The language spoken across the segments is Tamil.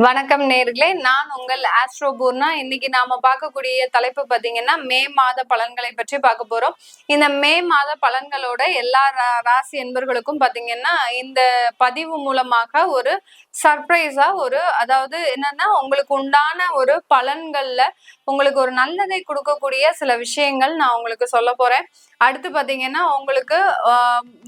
வணக்கம் நேர்களே. நான் உங்கள் ஆஸ்ட்ரோபூர்னா இன்னைக்கு நாம பார்க்கக்கூடிய தலைப்பு பார்த்தீங்கன்னா மே மாத பலன்களை பற்றி பார்க்க போறோம். இந்த மே மாத பலன்களோட எல்லா ரா- ராசி என்பர்களுக்கும் பார்த்தீங்கன்னா இந்த பதிவு மூலமாக ஒரு சர்ப்ரைஸா ஒரு அதாவது என்னன்னா உங்களுக்கு உண்டான ஒரு பலன்கள்ல உங்களுக்கு ஒரு நல்லதை கொடுக்கக்கூடிய சில விஷயங்கள் நான் உங்களுக்கு சொல்ல போறேன். அடுத்து பாத்தீங்கன்னா உங்களுக்கு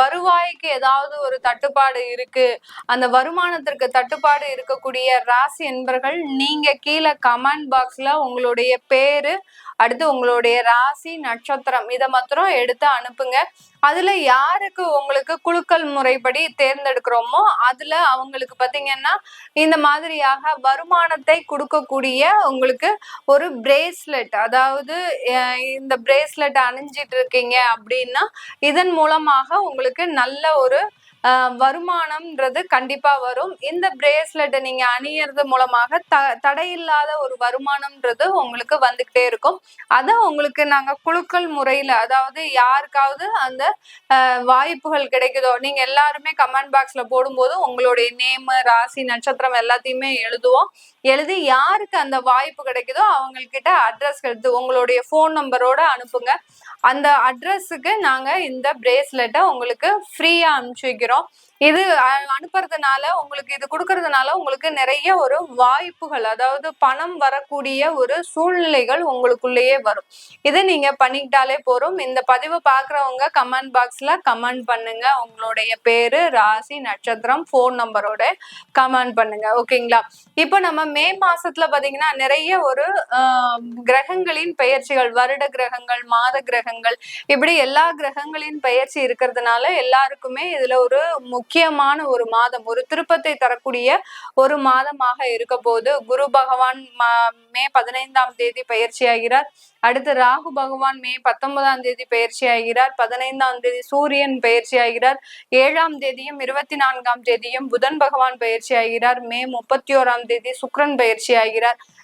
வருவாய்க்கு ஏதாவது ஒரு தட்டுப்பாடு இருக்கு. அந்த வருமானத்திற்கு தட்டுப்பாடு இருக்கக்கூடிய ராசி என்பர்கள் நீங்க கீழே கமெண்ட் பாக்ஸ்ல உங்களுடைய பேரு அடுத்து உங்களுடைய ராசி நட்சத்திரம் இதை மாத்திரம் எடுத்து அனுப்புங்க. அதுல யாருக்கு உங்களுக்கு குலுக்கல் முறைப்படி தேர்ந்தெடுக்கிறோமோ அதுல அவங்களுக்கு பாத்தீங்கன்னா இந்த மாதிரியாக வருமானத்தை கொடுக்கக்கூடிய உங்களுக்கு ஒரு பிரேஸ்லெட் அதாவது இந்த பிரேஸ்லெட் அணிஞ்சிட்டு இருக்கீங்க அப்படின்னா இதன் மூலமாக உங்களுக்கு நல்ல ஒரு வருமானம்ன்றது கண்டிப்பா வரும். இந்த பிரேஸ்லெட்டை நீங்க அணியறது மூலமாக த தடையில்லாத ஒரு வருமானம்ன்றது உங்களுக்கு வந்துகிட்டே இருக்கும். அதை உங்களுக்கு நாங்க குழுக்கள் முறையில அதாவது யாருக்காவது அந்த வாய்ப்புகள் கிடைக்குதோ நீங்க எல்லாருமே கமெண்ட் பாக்ஸ்ல போடும்போது உங்களுடைய நேம் ராசி நட்சத்திரம் எல்லாத்தையுமே எழுதுவோம். எழுதி யாருக்கு அந்த வாய்ப்பு கிடைக்குதோ அவங்கக்கிட்ட அட்ரஸ் எடுத்து உங்களுடைய ஃபோன் நம்பரோட அனுப்புங்க. அந்த அட்ரஸுக்கு நாங்க இந்த பிரேஸ்லெட்டை உங்களுக்கு ஃப்ரீயா அனுப்பிச்சு வைக்கிறோம். 있고요. இது அனுப்புறதுனால உங்களுக்கு இது கொடுக்கறதுனால உங்களுக்கு நிறைய ஒரு வாய்ப்புகள் அதாவது பணம் வரக்கூடிய ஒரு சூழ்நிலைகள் உங்களுக்குள்ளேயே வரும். இதை நீங்க பண்ணிக்கிட்டாலே போறோம் இந்த பதிவை பாக்குறவங்க கமெண்ட் பாக்ஸ்ல கமெண்ட் பண்ணுங்க. உங்களுடைய பேரு ராசி நட்சத்திரம் ஃபோன் நம்பரோட கமெண்ட் பண்ணுங்க. ஓகேங்களா? இப்போ நம்ம மே மாசத்துல பாத்தீங்கன்னா நிறைய ஒரு கிரகங்களின் பெயர்ச்சிகள் வருட கிரகங்கள் மாத கிரகங்கள் இப்படி எல்லா கிரகங்களின் பெயர்ச்சி இருக்கிறதுனால எல்லாருக்குமே இதுல ஒரு முக்கியமான ஒரு மாதம் ஒரு திருப்பத்தை தரக்கூடிய ஒரு மாதமாக இருக்க போது குரு பகவான் மே பதினைந்தாம் தேதி பயிற்சி ஆகிறார் அடுத்து ராகு பகவான் மே பத்தொன்பதாம் தேதி பயிற்சி ஆகிறார் பதினைந்தாம் தேதி சூரியன் பயிற்சி ஆகிறார் ஏழாம் தேதியும் இருபத்தி நான்காம் தேதியும் புதன் பகவான் பயிற்சி ஆகிறார் மே முப்பத்தி ஓராம் தேதி சுக்ரன் பயிற்சி ஆகிறார்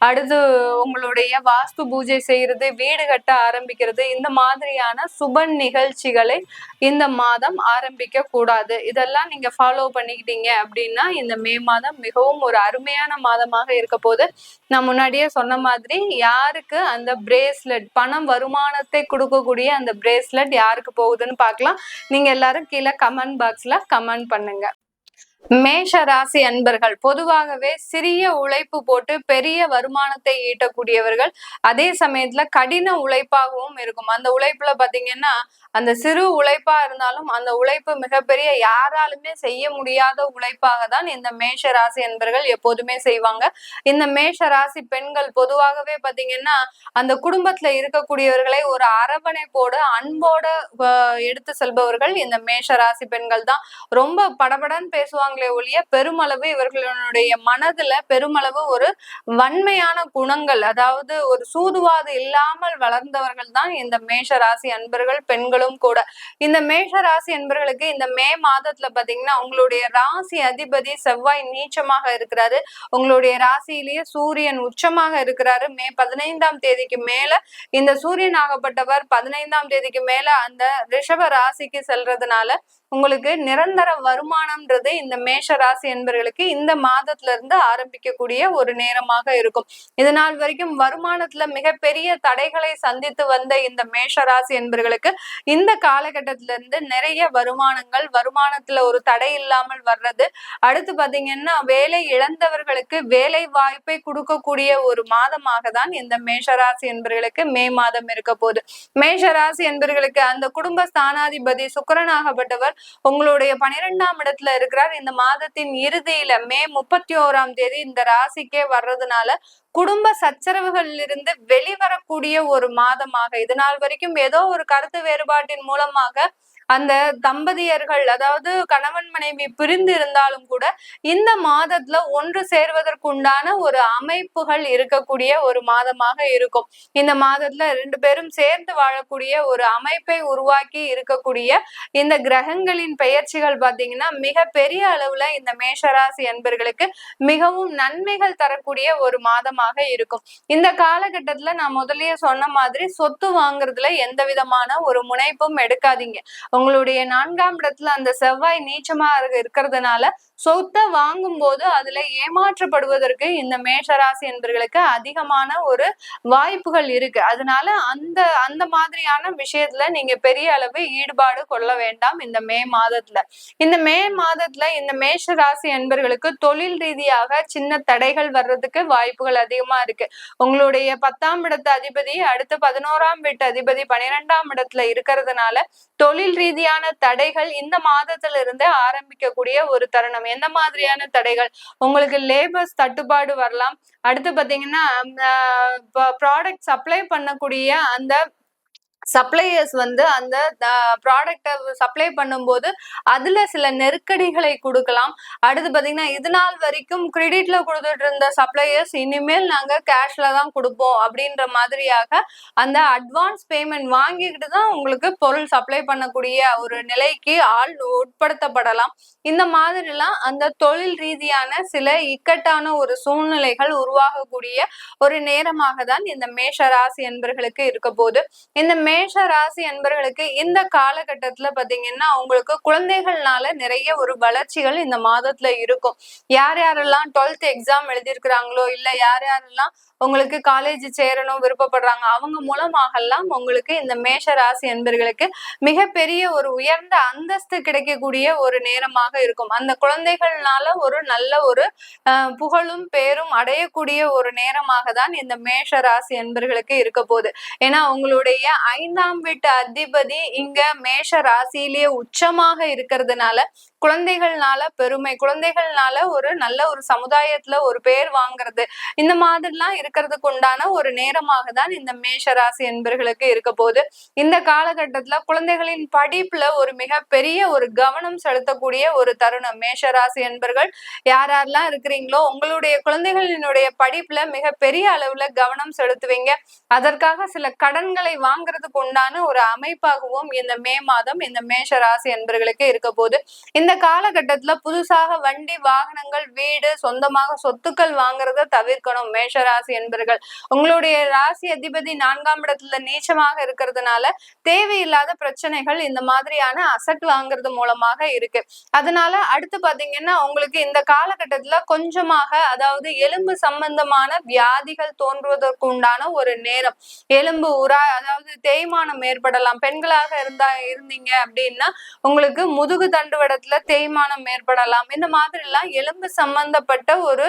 அடுத்து உங்களுடைய வாஸ்து பூஜை செய்யறது வீடு கட்ட ஆரம்பிக்கிறது இந்த மாதிரியான சுப நிகழ்ச்சிகளை இந்த மாதம் ஆரம்பிக்க கூடாது இதெல்லாம் நீங்க ஃபாலோ பண்ணிக்கிட்டீங்க அப்படின்னா இந்த மே மாதம் மிகவும் ஒரு அருமையான மாதமாக இருக்க போது நான் முன்னாடியே சொன்ன மாதிரி யாருக்கு அந்த பிரேஸ்லெட் பணம் வருமானத்தை கொடுக்கக்கூடிய அந்த பிரேஸ்லெட் யாருக்கு போகுதுன்னு பார்க்கலாம். நீங்க எல்லாரும் கீழே கமெண்ட் பாக்ஸ்ல கமெண்ட் பண்ணுங்க. மேஷ ராசி அன்பர்கள் பொதுவாகவே சிறிய உழைப்பு போட்டு பெரிய வருமானத்தை ஈட்டக்கூடியவர்கள் அதே சமயத்துல கடின உழைப்பாகவும் இருக்கும். அந்த உழைப்புல பாத்தீங்கன்னா அந்த சிறு உழைப்பா இருந்தாலும் அந்த உழைப்பு மிகப்பெரிய யாராலுமே செய்ய முடியாத உழைப்பாக தான் இந்த மேஷ ராசி அன்பர்கள் எப்போதுமே செய்வாங்க. இந்த மேஷ ராசி பெண்கள் பொதுவாகவே பாத்தீங்கன்னா அந்த குடும்பத்துல இருக்கக்கூடியவர்களை ஒரு அரவணைப்போடு அன்போட எடுத்து செல்பவர்கள் இந்த மேஷ ராசி பெண்கள் தான். ரொம்ப படபடன்னு இருக்காங்களே ஒழிய பெருமளவு இவர்களுடைய மனதுல பெருமளவு ஒரு வன்மையான குணங்கள் அதாவது ஒரு சூதுவாது இல்லாமல் வளர்ந்தவர்கள் தான் இந்த மேஷ ராசி அன்பர்கள் பெண்களும் கூட. இந்த மேஷ ராசி அன்பர்களுக்கு இந்த மே மாதத்துல பாத்தீங்கன்னா உங்களுடைய ராசி அதிபதி செவ்வாய் நீச்சமாக இருக்கிறாரு. உங்களுடைய ராசியிலேயே சூரியன் உச்சமாக இருக்கிறாரு. மே பதினைந்தாம் தேதிக்கு மேல இந்த சூரியன் ஆகப்பட்டவர் பதினைந்தாம் தேதிக்கு மேல அந்த ரிஷப ராசிக்கு செல்றதுனால உங்களுக்கு நிரந்தர வருமானம்ன்றது இந்த மேஷ ராசி என்பவர்களுக்கு இந்த மாதத்துல இருந்து ஆரம்பிக்கக்கூடிய ஒரு நேரமாக இருக்கும். இது நாள் வரைக்கும் வருமானத்துல மிகப்பெரிய தடைகளை சந்தித்து வந்த இந்த மேஷ ராசி என்பவர்களுக்கு இந்த காலகட்டத்தில இருந்து நிறைய வருமானங்கள் வருமானத்துல ஒரு தடை இல்லாமல் வர்றது அடுத்து பாத்தீங்கன்னா வேலை இழந்தவர்களுக்கு வேலை வாய்ப்பை கொடுக்கக்கூடிய ஒரு மாதமாக தான் இந்த மேஷராசி என்பவர்களுக்கு மே மாதம் இருக்க போகுது. மேஷராசி என்பவர்களுக்கு அந்த குடும்ப ஸ்தானாதிபதி சுக்கரனாகப்பட்டவர் உங்களுடைய பனிரெண்டாம் இடத்துல இருக்கிறார். இந்த மாதத்தின் இறுதியில மே முப்பத்தி ஓராம் தேதி இந்த ராசிக்கே வர்றதுனால குடும்ப சச்சரவுகளில் இருந்து வெளிவரக்கூடிய ஒரு மாதமாக இது நாள் வரைக்கும் ஏதோ ஒரு கருத்து வேறுபாட்டின் மூலமாக அந்த தம்பதியர்கள் அதாவது கணவன் மனைவி பிரிந்து இருந்தாலும் கூட இந்த மாதத்துல ஒன்று சேர்வதற்குண்டான ஒரு அமைப்புகள் இருக்கக்கூடிய ஒரு மாதமாக இருக்கும். இந்த மாதத்துல ரெண்டு பேரும் சேர்ந்து வாழக்கூடிய ஒரு அமைப்பை உருவாக்கி இருக்கக்கூடிய இந்த கிரகங்களின் பெயர்ச்சிகள் பாத்தீங்கன்னா மிக பெரிய அளவுல இந்த மேஷராசி அன்பர்களுக்கு மிகவும் நன்மைகள் தரக்கூடிய ஒரு மாதமாக இருக்கும். இந்த காலகட்டத்துல நான் முதல்லயே சொன்ன மாதிரி சொத்து வாங்குறதுல எந்த விதமான ஒரு முனைப்பும் எடுக்காதீங்க. உங்களுடைய நான்காம் இடத்துல அந்த செவ்வாய் நீச்சமா இருக்கிறதுனால சொத்தை வாங்கும் போது அதுல ஏமாற்றப்படுவதற்கு இந்த மேஷராசி என்பர்களுக்கு அதிகமான ஒரு வாய்ப்புகள் இருக்கு. அதனால அந்த அந்த மாதிரியான விஷயத்துல நீங்க பெரிய அளவு ஈடுபாடு கொள்ள வேண்டாம் இந்த மே மாதத்துல. இந்த மே மாதத்துல இந்த மேஷ ராசி என்பர்களுக்கு தொழில் ரீதியாக சின்ன தடைகள் வர்றதுக்கு வாய்ப்புகள் அதிகமா இருக்கு. உங்களுடைய பத்தாம் இடத்து அதிபதி அடுத்து பதினோராம் வீட்டு அதிபதி பனிரெண்டாம் இடத்துல இருக்கிறதுனால தொழில் ரீதியான தடைகள் இந்த மாதத்துல இருந்து ஆரம்பிக்கக்கூடிய ஒரு தருணம். எந்த மாதிரியான தடைகள்? உங்களுக்கு லேபர்ஸ் தட்டுப்பாடு வரலாம். அடுத்து பாத்தீங்கன்னா ப்ராடக்ட் சப்ளை பண்ணக்கூடிய அந்த சப்ளையர்ஸ் வந்து அந்த ப்ராடக்டை சப்ளை பண்ணும்போது அதுல சில நெருக்கடிகளை கொடுக்கலாம். அடுத்து பாத்தீங்கன்னா இது நாள் வரைக்கும் கிரெடிட்ல கொடுத்துட்டு இருந்த சப்ளையர்ஸ் இனிமேல் நாங்க கேஷ்ல தான் கொடுப்போம் அப்படின்ற மாதிரியாக அந்த அட்வான்ஸ் பேமெண்ட் வாங்கிக்கிட்டு தான் உங்களுக்கு பொருள் சப்ளை பண்ணக்கூடிய ஒரு நிலைக்கு ஆள் உட்படுத்தப்படலாம். இந்த மாதிரிலாம் அந்த தொழில் ரீதியான சில இக்கட்டான ஒரு சூழ்நிலைகள் உருவாகக்கூடிய ஒரு நேரமாக தான் இந்த மேஷ ராசி என்பர்களுக்கு இருக்க போது இந்த மேஷ ராசி அன்பர்களுக்கு இந்த காலகட்டத்துல பாத்தீங்கன்னா உங்களுக்கு குழந்தைகள்னால நிறைய ஒரு வளர்ச்சிகள் இந்த மாதத்துல இருக்கும். யார் யாரெல்லாம் டுவெல்த் எக்ஸாம் எழுதியிருக்கிறாங்களோ இல்ல யார் யாரெல்லாம் உங்களுக்கு காலேஜ் சேரணும் விருப்பப்படுறாங்க அவங்க மூலமாகலாம் உங்களுக்கு இந்த மேஷ ராசி அன்பர்களுக்கு மிகப்பெரிய ஒரு உயர்ந்த அந்தஸ்து கிடைக்கக்கூடிய ஒரு நேரமாக இருக்கும். அந்த குழந்தைகள்னால ஒரு நல்ல ஒரு புகழும் பேரும் அடையக்கூடிய ஒரு நேரமாக தான் இந்த மேஷ ராசி அன்பர்களுக்கு இருக்க போகுது. ஏன்னா உங்களுடைய ஐந்தாம் வீட்டு அதிபதி இங்க மேஷ ராசியிலேயே உச்சமாக இருக்கிறதுனால குழந்தைகள்னால பெருமை குழந்தைகள்னால ஒரு நல்ல ஒரு சமுதாயத்துல ஒரு பேர் வாங்குறது இந்த மாதிரிலாம் இருக்கிறதுக்கு உண்டான ஒரு நேரமாக தான் இந்த மேஷ ராசி என்பர்களுக்கு இருக்க போது இந்த காலகட்டத்துல குழந்தைகளின் படிப்புல ஒரு மிகப்பெரிய ஒரு கவனம் செலுத்தக்கூடிய ஒரு தருணம். மேஷ ராசி என்பர்கள் யார் யாரெல்லாம் இருக்கிறீங்களோ உங்களுடைய குழந்தைகளினுடைய படிப்புல மிகப்பெரிய அளவுல கவனம் செலுத்துவீங்க. அதற்காக சில கடன்களை வாங்குறதுக்கு உண்டான ஒரு அமைப்பாகவும் இந்த மே மாதம் இந்த மேஷ ராசி என்பர்களுக்கு இருக்க போது இந்த இந்த காலகட்டத்துல புதுசாக வண்டி வாகனங்கள் வீடு சொந்தமாக சொத்துக்கள் வாங்குறத தவிர்க்கணும். மேஷராசி என்பர்கள். உங்களுடைய ராசி அதிபதி நான்காம் இடத்துல நீச்சமாக இருக்கிறதுனால தேவையில்லாத பிரச்சனைகள் இந்த மாதிரியான அசட் வாங்குறது மூலமாக இருக்கு. அதனால அடுத்து பாத்தீங்கன்னா உங்களுக்கு இந்த காலகட்டத்துல கொஞ்சமாக அதாவது எலும்பு சம்பந்தமான வியாதிகள் தோன்றுவதற்கு உண்டான ஒரு நேரம். எலும்பு உரா அதாவது தேய்மானம் ஏற்படலாம். பெண்களாக இருந்தா இருந்தீங்க அப்படின்னா உங்களுக்கு முதுகு தண்டுவடத்துல தேய்மானம் ஏற்படலாம். இந்த மாதிரி எல்லாம் எலும்பு சம்பந்தப்பட்ட ஒரு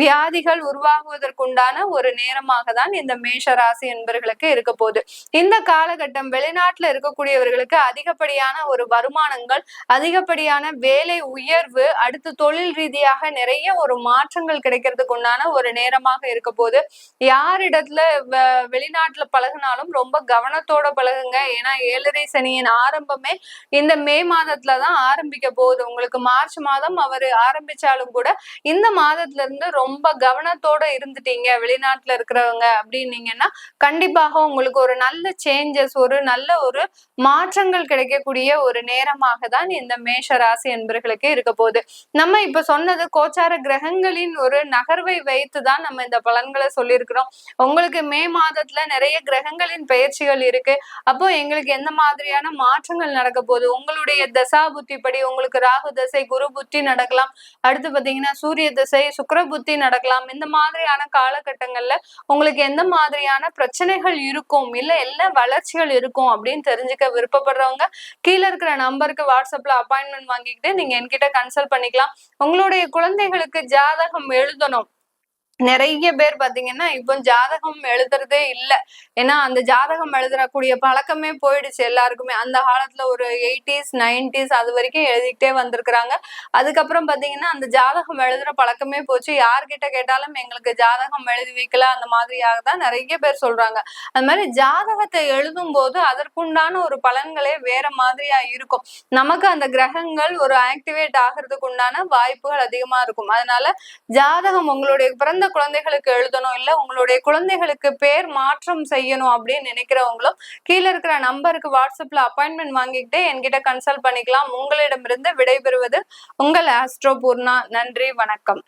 வியாதிகள் உருவாகுவதற்குண்டான ஒரு நேரமாக தான் இந்த மேஷ ராசி என்பர்களுக்கு இருக்க போகுது. இந்த காலகட்டம் வெளிநாட்டுல இருக்கக்கூடியவர்களுக்கு அதிகப்படியான ஒரு வருமானங்கள் அதிகப்படியான வேலை உயர்வு அடுத்து தொழில் ரீதியாக நிறைய ஒரு மாற்றங்கள் கிடைக்கிறதுக்கு உண்டான ஒரு நேரமாக இருக்க போது யாரிடத்துல வெளிநாட்டுல பழகினாலும் ரொம்ப கவனத்தோட பழகுங்க. ஏன்னா ஏழரை சனியின் ஆரம்பமே இந்த மே மாதத்துலதான் ஆரம்பிக்க போகுது. போகுது உங்களுக்கு மார்ச் மாதம் அவர் ஆரம்பிச்சாலும் கூட இந்த மாதத்துல இருந்து ரொம்ப கவனத்தோட இருந்துட்டீங்க வெளிநாட்டுல இருக்கிறவங்க அப்படின்னீங்கன்னா கண்டிப்பாக உங்களுக்கு ஒரு நல்ல சேஞ்சஸ் ஒரு நல்ல ஒரு மாற்றங்கள் கிடைக்கக்கூடிய ஒரு நேரமாக தான் இந்த மேஷ ராசி என்பர்களுக்கு இருக்க போகுது. நம்ம இப்ப சொன்னது கோச்சார கிரகங்களின் ஒரு நகர்வை வைத்து தான் நம்ம இந்த பலன்களை சொல்லியிருக்கிறோம். உங்களுக்கு மே மாதத்துல நிறைய கிரகங்களின் பயிற்சிகள் இருக்கு. அப்போ எங்களுக்கு எந்த மாதிரியான மாற்றங்கள் நடக்க போகுது? உங்களுடைய தசா புத்தி படி உங்களுக்கு ராகு தசை குரு புத்தி நடக்கலாம். அடுத்து பாத்தீங்கன்னா சூரிய தசை சுக்கர புத்தி நடக்கலாம். இந்த மாதிரியான காலகட்டங்கள்ல உங்களுக்கு எந்த மாதிரியான பிரச்சனைகள் இருக்கும்? இல்ல எல்லா வளர்ச்சிகள் இருக்கும் அப்படின்னு தெரிஞ்சுக்க விருப்பப்படுறவங்க கீழே இருக்கிற நம்பருக்கு வாட்ஸ்அப்ல அப்பாயின்மெண்ட் வாங்கிக்கிட்டு நீங்க என்கிட்ட கன்சல்ட் பண்ணிக்கலாம். உங்களுடைய குழந்தைகளுக்கு ஜாதகம் எழுதணும். நிறைய பேர் பாத்தீங்கன்னா இப்போ ஜாதகம் எழுதுறதே இல்ல. ஏன்னா அந்த ஜாதகம் எழுதுறக்கூடிய பழக்கமே போயிடுச்சு எல்லாருக்குமே. அந்த காலத்துல ஒரு எயிட்டிஸ் நைன்டிஸ் அது வரைக்கும் எழுதிக்கிட்டே வந்திருக்கிறாங்க. அதுக்கப்புறம் பாத்தீங்கன்னா அந்த ஜாதகம் எழுதுற பழக்கமே போச்சு. யார்கிட்ட கேட்டாலும் எங்களுக்கு ஜாதகம் எழுதி வைக்கல அந்த மாதிரியாக தான் நிறைய பேர் சொல்றாங்க. அது மாதிரி ஜாதகத்தை எழுதும் போது அதற்குண்டான ஒரு பலன்களே வேற மாதிரியா இருக்கும். நமக்கு அந்த கிரகங்கள் ஒரு ஆக்டிவேட் ஆகிறதுக்கு உண்டான வாய்ப்புகள் அதிகமா இருக்கும். அதனால ஜாதகம் உங்களுடைய பிறந்த குழந்தைகளுக்கு எழுதணும் இல்ல உங்களுடைய குழந்தைகளுக்கு பேர் மாற்றம் செய்யணும் அப்படின்னு நினைக்கிறவங்களும் கீழே இருக்கிற நம்பருக்கு வாட்ஸ்அப்ல அப்பாயின்மெண்ட் வாங்கிக்கிட்டே என்கிட்ட கன்சல்ட் பண்ணிக்கலாம். உங்களிடமிருந்து விடைபெறுவது உங்கள் ஆஸ்ட்ரோ பூர்ணா. நன்றி வணக்கம்.